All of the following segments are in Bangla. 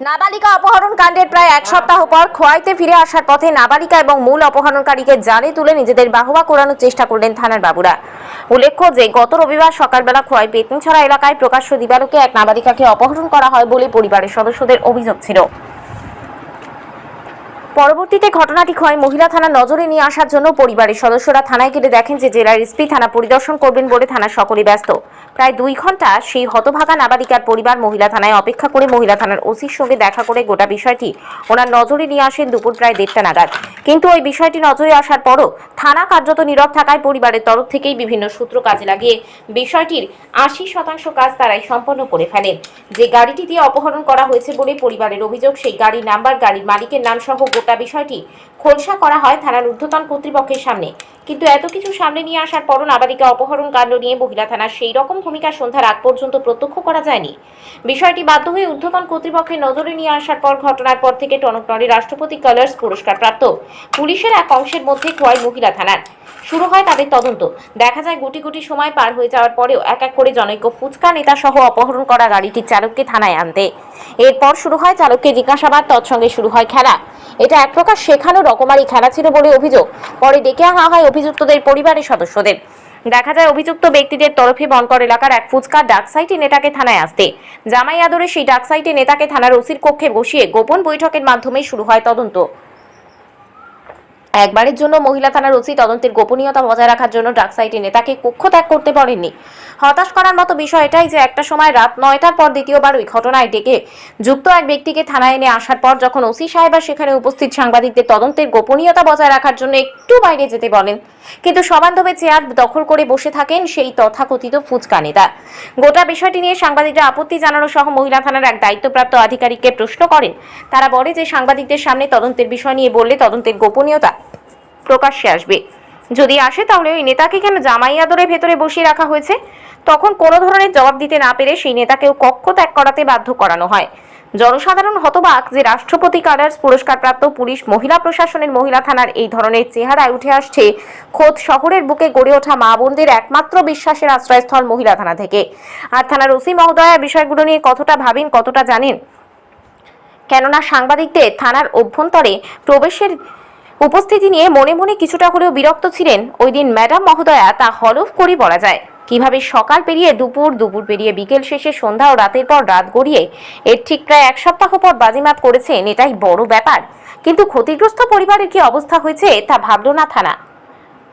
নাবালিকা অপহরণ কাণ্ডের প্রায় এক সপ্তাহ পর খোয়াইতে ফিরে আসার পথে নাবালিকা এবং মূল অপহরণকারীকে জালে তুলে নিজেদের বাহবা করানোর চেষ্টা করলেন থানার বাবুরা। উল্লেখ্য যে গত রবিবার সকালবেলা খোয়াই বেতনছড়া এলাকায় প্রকাশ্য দিবালোকে এক নাবালিকাকে অপহরণ করা হয় বলে পরিবারের সদস্যদের অভিযোগ ছিল। পরবর্তীতে ঘটনাটি হয় মহিলা থানা নজরে নিয়ে আসার জন্য পরিবারের সদস্যরা থানায় গেলে দেখেন যে জেলার এসপি থানা পরিদর্শন করবেন বলে থানা সকলে ব্যস্ত। প্রায় দুই ঘণ্টা সেই হতভাগা নাবালিকার পরিবার মহিলা থানায় অপেক্ষা করে মহিলা থানার ওসির সঙ্গে দেখা করে গোটা বিষয়টি ওনার নজরে নিয়ে আসেন দুপুর প্রায় দেড়টা নাগাদ। কিন্তু ওই বিষয়টি নজরে আসার পরও থানা কার্যত নীরব থাকায় পরিবারের তরফ থেকেই বিভিন্ন সূত্র কাজে লাগিয়ে বিষয়টির আশি শতাংশ কাজ তারাই সম্পন্ন করে ফেলেন যে গাড়িটি দিয়ে অপহরণ করা হয়েছে বলে পরিবারের অভিযোগ, সেই গাড়ির নাম্বার, গাড়ির মালিকের নাম সহ গোটা বিষয়টি খোলসা করা হয় থানার ঊর্ধ্বতন কর্তৃপক্ষের সামনে। কিন্তু এত কিছু সামনে নিয়ে আসার পরও নাবালিকা অপহরণ কাণ্ড নিয়ে মহিলা থানার সেই রকম ভূমিকা সন্ধ্যার আগ পর্যন্ত প্রত্যক্ষ করা যায়নি। বিষয়টি বাধ্য হয়ে ঊর্ধ্বতন কর্তৃপক্ষের নজরে নিয়ে আসার পর ঘটনার পর থেকে টনকনরে রাষ্ট্রপতি কালার্স পুরস্কার প্রাপ্ত পুলিশের এক অংশের মধ্যে খোয়াই মহিলা থানার। শুরু হয় তাদের তদন্ত। দেখা যায় গুটি গুটি সময় পার হয়ে যাওয়ার পরেও এক এক করে জনৈক ফুচকা নেতা সহ অপহরণ করা গাড়িটির চালককে থানায় আনতে। এরপর শুরু হয় চালককে জিজ্ঞাসাবাদ, তৎসঙ্গে শুরু হয় খেলা। এটা এক প্রকার শেখানো রকমারি খেলা ছিল বলে অভিযোগ। পরে ডেকে আনা হয় অভিযুক্তদের পরিবারের সদস্যদের। দেখা যায় অভিযুক্ত ব্যক্তিদের তরফে বনকর এলাকার এক ফুচকা ডাক সাইটে নেতাকে থানায় আসতে। জামাই আদরে সেই ডাক সাইটে নেতাকে থানার ওসির কক্ষে বসিয়ে গোপন বৈঠকের মাধ্যমে শুরু হয় তদন্ত। একবারের জন্য মহিলা থানার ওসি তদন্তের গোপনীয়তা বজায় রাখার জন্য ডাক সাইটে নেতাকে কক্ষ ত্যাগ করতে পারেননি হতাশ করার মতো বিষয় এটাই যে একটা সময় রাত নয়টার পর দ্বিতীয়বার ওই ঘটনায় ডেকে যুক্ত এক ব্যক্তিকে থানায় এনে আসার পর যখন ওসি সাহেবা সেখানে উপস্থিত সাংবাদিকদের তদন্তের গোপনীয়তা বজায় রাখার জন্য একটু বাইরে যেতে বলেন। কিন্তু সবান্ধবে চেয়ার দখল করে বসে থাকেন সেই তথাকথিত ফুচকা নেতা। গোটা বিষয়টি নিয়ে সাংবাদিকরা আপত্তি জানানো সহ মহিলা থানার এক দায়িত্বপ্রাপ্ত আধিকারিককে প্রশ্ন করেন। তারা বলে যে সাংবাদিকদের সামনে তদন্তের বিষয় নিয়ে বললে তদন্তের গোপনীয়তা প্রকাশ্যে আসবে। যদি আসে, তাহলে ওই নেতাকে কেন জামাই আদরে ভেতরে বসিয়ে রাখা হয়েছে? তখন কোনো ধরনের জবাব দিতে না পেরে সেই নেতাকেও কক্ষ ত্যাগ করাতে বাধ্য করানো হয়। জনসাধারণ হতবাক যে রাষ্ট্রপতি কালার্স পুরস্কারপ্রাপ্ত পুলিশ মহিলা প্রশাসনের মহিলা থানার এই ধরনের চেহারায় উঠে আসছে খোদ শহরের বুকে গড়ে ওঠা মা বোনদের একমাত্র বিশ্বাসের আশ্রয়স্থল মহিলা থানা থেকে। আর থানার ওসি মহোদয়া বিষয়গুলো নিয়ে কতটা ভাবেন, কতটা জানেন? কেননা সাংবাদিকদের থানার অভ্যন্তরে প্রবেশের উপস্থিতি নিয়ে মনে মনে কিছুটা হলেও বিরক্ত ছিলেন ওই দিন ম্যাডাম মহোদয়া, তা হলফ করে বলা যায়। কীভাবে সকাল পেরিয়ে দুপুর দুপুর পেরিয়ে বিকেল শেষে সন্ধ্যা ও রাতের পর রাত গড়িয়ে এর ঠিক প্রায় এক সপ্তাহ পর বাজিমাত করেছেন, এটাই বড় ব্যাপার। কিন্তু ক্ষতিগ্রস্ত পরিবারের কি অবস্থা হয়েছে, তা ভাবল না থানা।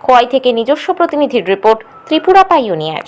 খোয়াই থেকে নিজস্ব প্রতিনিধির রিপোর্ট, ত্রিপুরা পাইওনিয়ার।